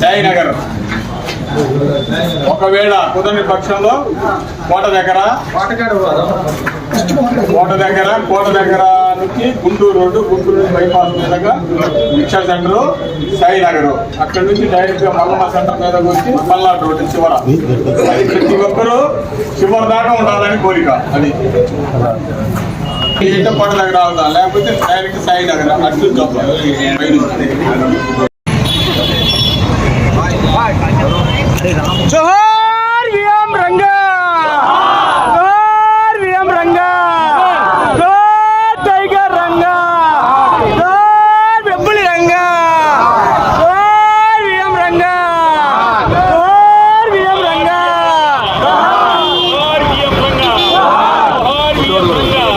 సాయినగర్ ఒకవేళ కుదరని పక్షంలో కోట దగ్గర కోట దగ్గర కోట దగ్గర నుంచి గుంటూరు రోడ్డు గుంటూరు నుంచి బైపాస్ మీదుగా రిక్షా సెంటర్ సాయినగర్ అక్కడ నుంచి డైరెక్ట్గా మల్లమ్మ సెంటర్ మీద వచ్చి మల్నాడు రోడ్డు చివర. అది ప్రతి ఒక్కరూ చివరి దాకా ఉండాలని కోరిక. అది. ఇంట కోట దగ్గర లేకపోతే డైరెక్ట్ సాయినగర్ అటు జోహార్ విఎం రంగా జోహార్ విఎం రంగా జోహార్ టైగర్ రంగా జోహార్ వెబ్బులి రంగా జోహార్ విఎం రంగా జోహార్ విఎం రంగా జోహార్ విఎం రంగా జోహార్ విఎం రంగా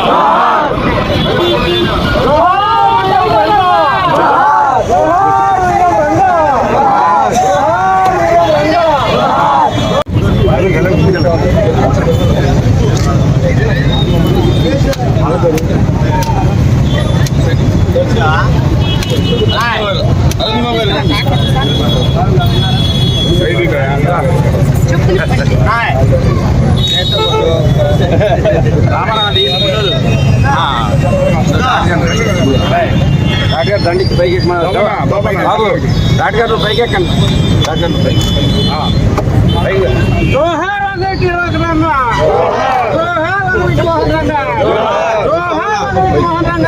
దండికి పైకి బాబు డాక్టర్ పైకి ఎక్కండి డాక్టర్ పైకి పైకి జోహార్ జోహార్ మోహన్ రంగ జోహార్ మోహన్ రంగ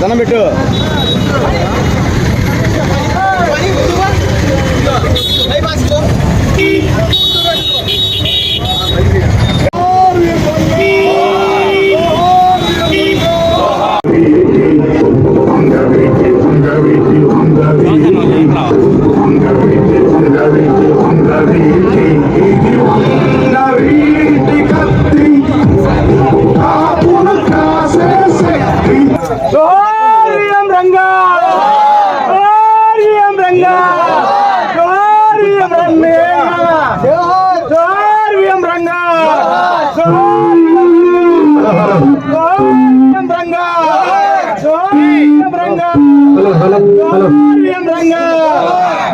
దండం పెట్టు. జోహార్ విఎం రంగా జోహార్ విఎం రంగా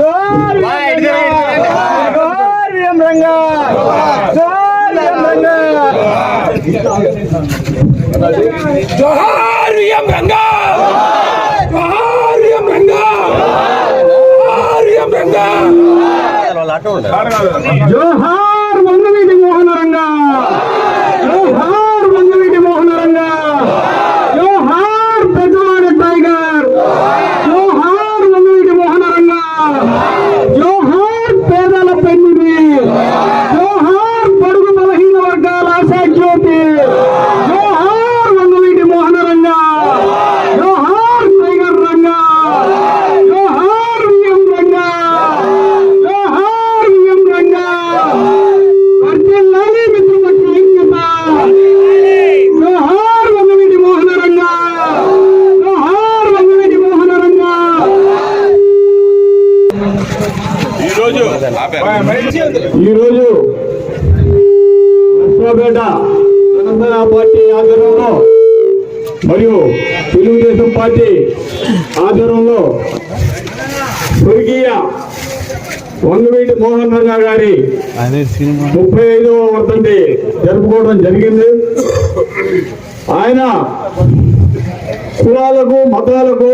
జోహార్ విఎం రంగా జోహార్ విఎం రంగా జోహార్ విఎం రంగా జోహార్ విఎం రంగా జోహార్ విఎం రంగా జోహార్ విఎం రంగా జోహార్ వంగవీటి మోహన రంగా జోహార్ వంగవీటి మోహన రంగా జోహార్ పెద్దవాడ టైగర్ జోహార్ వంగవీటి మోహన రంగా జోహార్ పేదల పెన్నిది జోహార్ పడుగు బలహీన వర్గాల ఆశాజ్యోతి జోహార్ వంగవీటి మోహన రంగా జోహార్ టైగర్ రంగా జోహార్ విఎం రంగా జోహార్ విఎం రంగా ఈరోజు తెలంగాణ పార్టీ ఆధ్వర్యంలో మరియు తెలుగుదేశం పార్టీ ఆధ్వర్యంలో స్వర్గీయ వంగవీటి మోహన్ రంగా గారి ముప్పై ఐదవ వర్ధంతి జరుపుకోవడం జరిగింది. ఆయన కులాలకు మతాలకు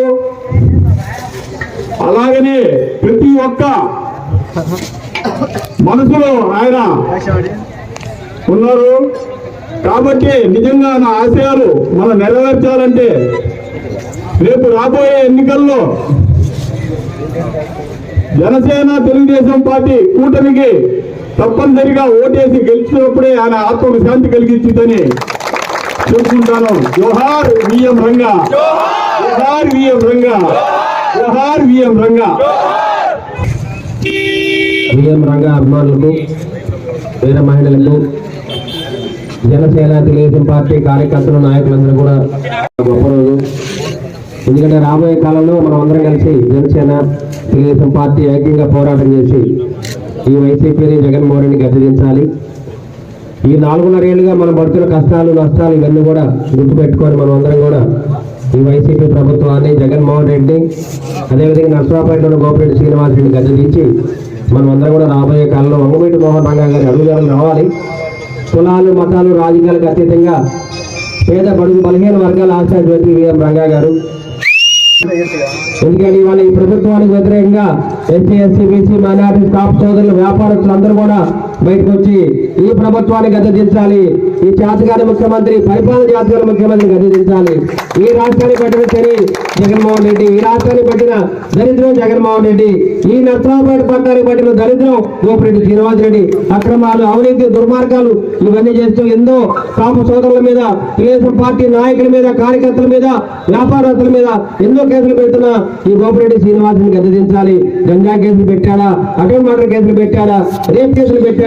అలాగనే ప్రతి ఒక్క మనసులో ఆయన ఉన్నారు. కాబట్టి నిజంగా నా ఆశయాలు మనం నెరవేర్చాలంటే రేపు రాబోయే ఎన్నికల్లో జనసేన తెలుగుదేశం పార్టీ కూటమికి తప్పనిసరిగా ఓటేసి గెలిచినప్పుడే ఆయన ఆత్మకు శాంతి కలిగించిందని చెప్పుకుంటాను. జోహార్ విఎం రంగా. జోహార్ విఎం రంగా. జోహార్ V M Ranga. V M Ranga అభిమానులకు వీర మహిళలకు జనసేన తెలుగుదేశం పార్టీ కార్యకర్తలు నాయకులందరూ కూడా గొప్ప రోజు. ఎందుకంటే రాబోయే కాలంలో మనం అందరం కలిసి జనసేన తెలుగుదేశం పార్టీ ఐక్యంగా పోరాటం చేసి ఈ వైసీపీని జగన్మోహన్ రెడ్డి గద్దెదించాలి. ఈ నాలుగున్నర ఏళ్ళుగా మనం పడుతున్న కష్టాలు నష్టాలు ఇవన్నీ కూడా గుర్తుపెట్టుకొని మనం అందరం కూడా ఈ వైసీపీ ప్రభుత్వాన్ని జగన్మోహన్ రెడ్డి అదేవిధంగా నర్సరావుపేటలో గోపిరెడ్డి శ్రీనివాసరెడ్డి గద్దెదించి మనం అందరం కూడా రాబోయే కాలంలో వంగవీటి మోహన్ రంగా గారి అడుగుదారులు రావాలి. కులాలు మతాలు రాజకీయాలకు అతీతంగా పేద బడుగు బలహీన వర్గాల ఆచార్య జ్యోతి విఎం రంగా గారు. ఎందుకంటే ఇవాళ ఈ ప్రభుత్వానికి వ్యతిరేకంగా SC SC BC minority staff సోదరులు వ్యాపారస్తులందరూ కూడా బయటకు వచ్చి ఈ ప్రభుత్వాన్ని గద్దెదించాలి. ఈ జాతకాల ముఖ్యమంత్రి పరిపాలన జాతకాల ముఖ్యమంత్రి గద్దెదించాలి. ఈ రాష్ట్రాన్ని పెట్టిన శని జగన్మోహన్ రెడ్డి ఈ రాష్ట్రాన్ని పెట్టిన దరిద్రం జగన్మోహన్ రెడ్డి ఈ నర్సరావుపేట పట్టానికి పట్టిన దరిద్రం గోపిరెడ్డి శ్రీనివాస్ రెడ్డి. అక్రమాలు అవినీతి దుర్మార్గాలు ఇవన్నీ చేస్తూ ఎన్నో కాపు సోదరుల మీద తెలుగుదేశం పార్టీ నాయకుల మీద కార్యకర్తల మీద వ్యాపారస్తుల మీద ఎన్నో కేసులు పెడుతున్న ఈ గోపిరెడ్డి శ్రీనివాసుని గద్దెదించాలి. గంజా కేసులు పెట్టాడా అటో మర్డర్ కేసులు పెట్టాడా రేప్ కేసులు పెట్టాడా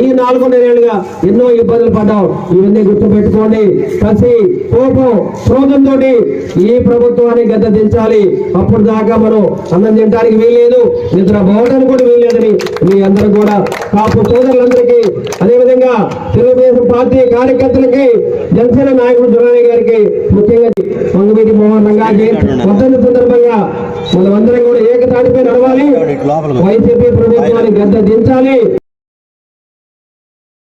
ఈ నాలుగున్నరేళ్ళుగా ఎన్నో ఇబ్బందులు పడ్డాం. ఇవన్నీ గుర్తు పెట్టుకోండి కసి కోపం క్రోధంతో ఈ ప్రభుత్వాన్ని గద్దెదించాలి అప్పుడు దాకా మనం అన్నం తినడానికి వీల్లేదు. నిద్ర పోవడానికి కూడా వీల్లేదని మీ అందరూ కూడా కాపు సోదరులందరికీ అదేవిధంగా తెలుగుదేశం పార్టీ కార్యకర్తలకి జనసేన నాయకుడు దురాని గారికి ముఖ్యంగా మంగవీటి మోహన్ రంగాజీ వర్ధంతి సందర్భంగా మనమందరం కూడా ఏకతాటిపై నడవాలి. వైసీపీ ప్రభుత్వాన్ని గద్ద దించాలి.